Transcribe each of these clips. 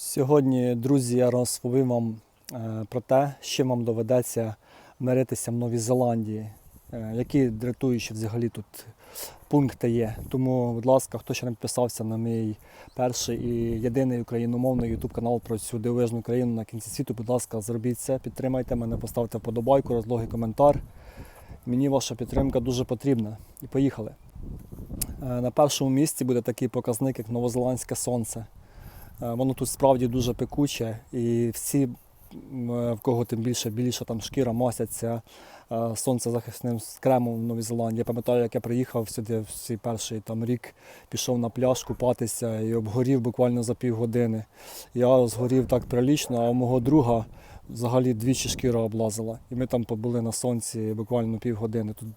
Сьогодні, друзі, я розповім вам е, про те, з чим вам доведеться миритися в Новій Зеландії, е, які дратуючі взагалі тут пункти є. Тому, будь ласка, хто ще не підписався на мій перший і єдиний україномовний YouTube канал про цю дивовижну країну на кінці світу, будь ласка, зробіть це, підтримайте мене, поставте вподобайку, розлогий коментар. Мені ваша підтримка дуже потрібна. І поїхали. Е, На першому місці буде такий показник, як новозеландське сонце. Е, Воно тут справді дуже пекуче, і всі, е, в кого тим більше більше там шкіра мастяться е, сонцезахисним кремом в Новій Зеландії. Я пам'ятаю, як я приїхав сюди в свій перший там рік, пішов на пляж купатися і обгорів буквально за півгодини. Я згорів так прилічно, а у мого друга взагалі двічі шкіра облазила. І ми там побули на сонці буквально півгодини. Тут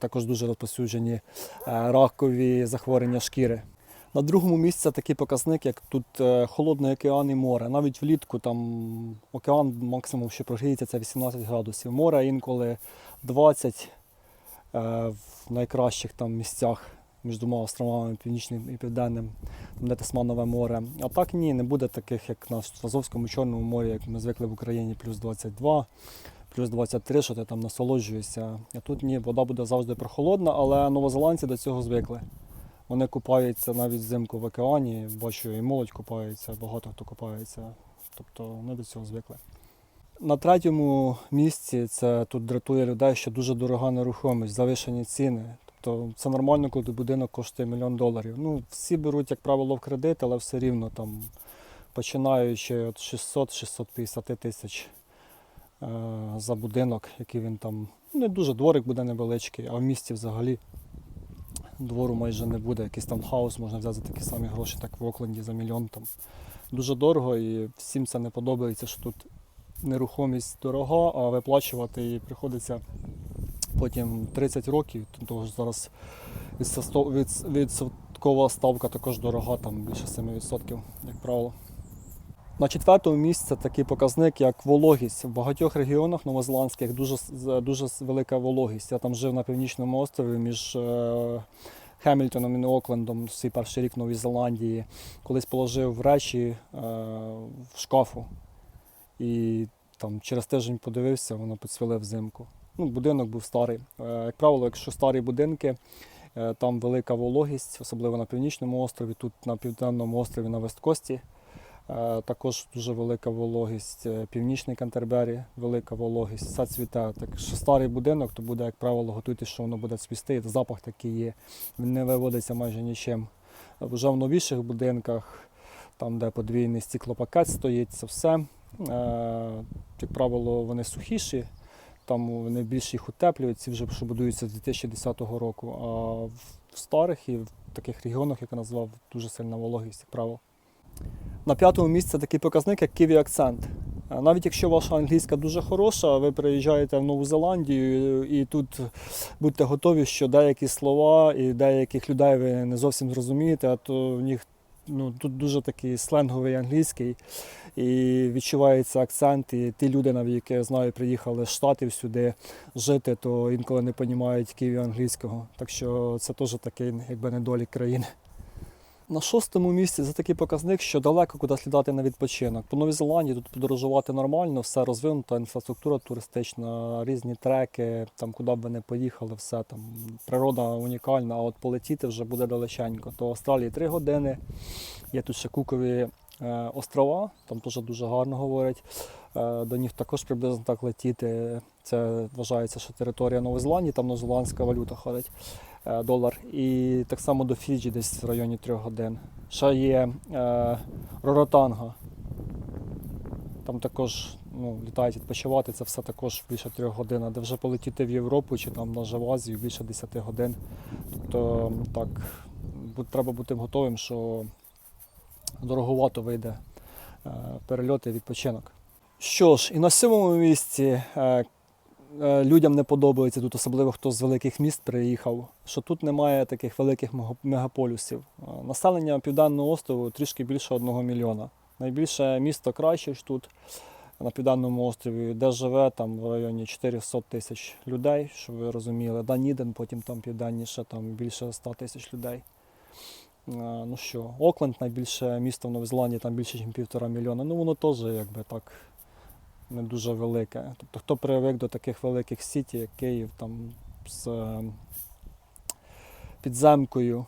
також дуже розповсюджені е, ракові захворювання шкіри. На другому місці такий показник, як тут е, холодний океан і море. Навіть влітку там океан максимум, що прогріється, це 18 градусів. Море інколи 20 е, в найкращих там місцях між двома островами Північним і Південним, де Тасманове море. А так ні, не буде таких, як на Азовському Чорному морі, як ми звикли в Україні, плюс 22, плюс 23, що ти там насолоджуєшся. А тут ні, вода буде завжди прохолодна, але новозеландці до цього звикли. Вони купаються навіть взимку в океані, бачу, і молодь купається, багато хто купається. Тобто вони до цього звикли. На третьому місці це тут дратує людей, що дуже дорога нерухомість, завишені ціни. Тобто це нормально, коли будинок коштує мільйон доларів. Ну, всі беруть, як правило, в кредит, але все рівно там, починаючи від 600-650 тисяч е, за будинок, який він там. Не дуже дворик буде невеличкий, а в місті взагалі двору майже не буде. Якийсь там хаус можна взяти за такі самі гроші, так в Окленді за мільйон там. Дуже дорого і всім це не подобається, що тут нерухомість дорога, а виплачувати її приходиться потім 30 років, тому що зараз відсоткова ставка також дорога, там більше 7%, як правило. На четвертому місці такий показник, як вологість. В багатьох регіонах новозеландських дуже, дуже велика вологість. Я там жив на північному острові між е, Хемільтоном і Оклендом свій перший рік в Новій Зеландії. Колись положив речі е, в шкафу і там через тиждень подивився, воно поцвіле взимку. Ну, будинок був старий. Е, як правило, якщо старі будинки, там велика вологість, особливо на північному острові, тут на південному острові на Весткості. Е, Також дуже велика вологість. Е, Північний Кантербері, велика вологість, все цвіте. Так що старий будинок, то буде, як правило, готуйтесь, що воно буде цвісти, запах такий є. Він не виводиться майже нічим. Вже в новіших будинках, там, де подвійний стеклопакет стоїть, це все. Е, Як правило, вони сухіші, там вони більше їх утеплюють, ці вже що будуються з 2010 року. А в старих і в таких регіонах, як я назвав, дуже сильна вологість, як правило. На п'ятому місці такий показник, як Kiwi акцент. Е, Навіть якщо ваша англійська дуже хороша, ви приїжджаєте в Нову Зеландію і тут будьте готові, що деякі слова і деяких людей ви не зовсім зрозумієте, а то в них ну, тут дуже такий сленговий англійський, і відчувається акцент. І ті люди, навіть які я знаю, приїхали з Штатів сюди жити, то інколи не розуміють Києві англійського. Так що це теж такий якби недолік країни. На шостому місці за такий показник, що далеко куди слідати на відпочинок. По Новій Зеландії тут подорожувати нормально, все розвинуто, інфраструктура туристична, різні треки, там куди б ви не поїхали, все там природа унікальна, а от полетіти вже буде далеченько. То Австралії 3 години. Є тут ще Кукові е, острова, там теж дуже гарно говорять. Е, до них також приблизно так летіти. Це вважається, що територія Нової Зеландії, там новозеландська валюта ходить долар. І так само до Фіджі десь в районі 3 годин. Ще є е, Роротанга. Там також ну, літають відпочивати, це все також більше 3 годин. А де вже полетіти в Європу чи там навіть в Азію більше 10 годин. Тобто так, треба бути готовим, що дороговато вийде е, перельот і відпочинок. Що ж, і на сьомому місці е, е, людям не подобається тут, особливо хто з великих міст приїхав, що тут немає таких великих мега- мегаполюсів. Е, Населення Південного острову трішки більше одного мільйона. Найбільше місто Крайщич тут на Південному острові, де живе там в районі 400 тисяч людей, щоб ви розуміли. Даніден, потім там південніше, там більше 100 тисяч людей. ну що, Окленд найбільше місто в Новій Зеландії, там більше, ніж півтора мільйона. Ну воно теж якби так не дуже велике. Тобто хто привик до таких великих сіті, як Київ, там з е, підземкою,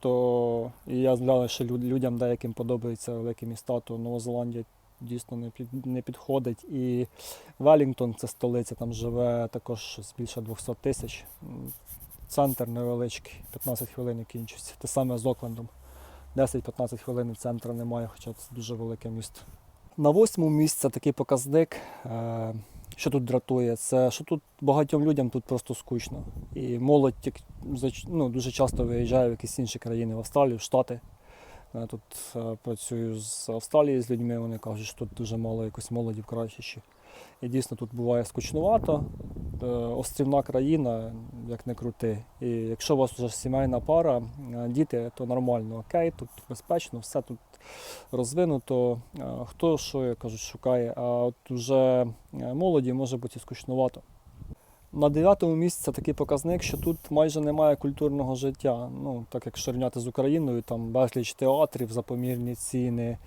то і я знаю, що людям деяким подобаються великі міста, то Нова Зеландія дійсно не, під, не підходить. І Велінгтон це столиця, там живе також більше 200 тисяч. Центр невеличкий, 15 хвилин і кінчиться. Те саме з Оклендом. 10-15 хвилин центру немає, хоча це дуже велике місто. На восьмому місці такий показник, е, що тут дратує, це що тут багатьом людям тут просто скучно. І молодь ну, дуже часто виїжджає в якісь інші країни, в Австралію, в Штати. Я тут е, працюю з Австралії з людьми, вони кажуть, що тут дуже мало якось молоді в Крайщичі. І дійсно тут буває скучнувато. Е, Острівна країна, як не крути. І якщо у вас вже сімейна пара, е, діти, то нормально, окей, тут безпечно, все тут розвинуто. Хто що я кажу, шукає, а от вже молоді може бути скучнувато. На дев'ятому місці це такий показник, що тут майже немає культурного життя. Ну, так як порівняти з Україною, там безліч театрів, запомірні ціни,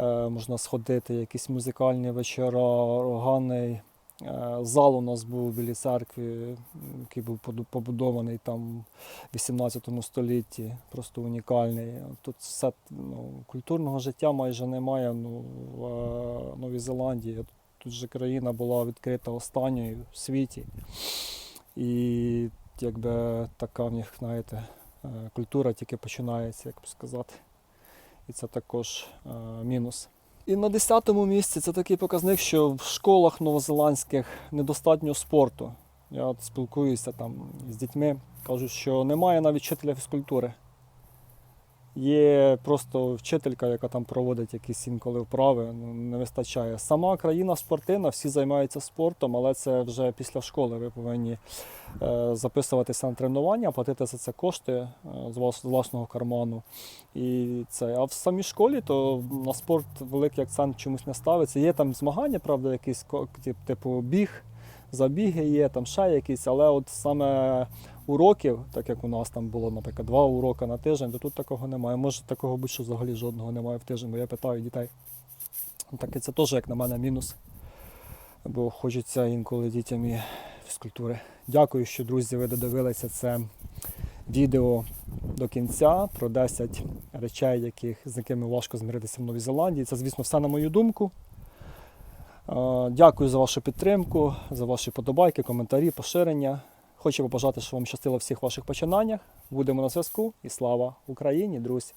е, можна сходити, якісь музикальні вечора, органний. Е, Зал у нас був біля церкви, який був побудований там в 18 столітті, просто унікальний. Тут все ну, культурного життя майже немає ну, в е, Новій Зеландії. Тут же країна була відкрита останньою в світі. І якби така в них, знаєте, е, культура тільки починається, як би сказати. І це також е, мінус. І на 10-му місці це такий показник, що в школах новозеландських недостатньо спорту. Я спілкуюся там з дітьми, кажуть, що немає навіть вчителя фізкультури. Є просто вчителька, яка там проводить якісь інколи вправи, ну, не вистачає. Сама країна спортивна, всі займаються спортом, але це вже після школи. Ви повинні е, записуватися на тренування, платити за це кошти е, з власного карману. І це. А в самій школі то на спорт великий акцент чомусь не ставиться. Є там змагання, правда, якісь типу біг, забіги є, там ще якісь, але от саме уроків, так як у нас там було, наприклад, два уроки на тиждень, то тут такого немає. Може такого будь-що взагалі жодного немає в тиждень, бо я питаю дітей. Так і це теж, як на мене, мінус. Бо хочеться інколи дітям і фізкультури. Дякую, що друзі, ви додивилися це відео до кінця про 10 речей, яких, з якими важко змиритися в Новій Зеландії. Це, звісно, все на мою думку. Е, Дякую за вашу підтримку, за ваші подобайки, коментарі, поширення. Хочу побажати, щоб вам щастило в всіх ваших починаннях. Будемо на зв'язку і слава Україні, друзі!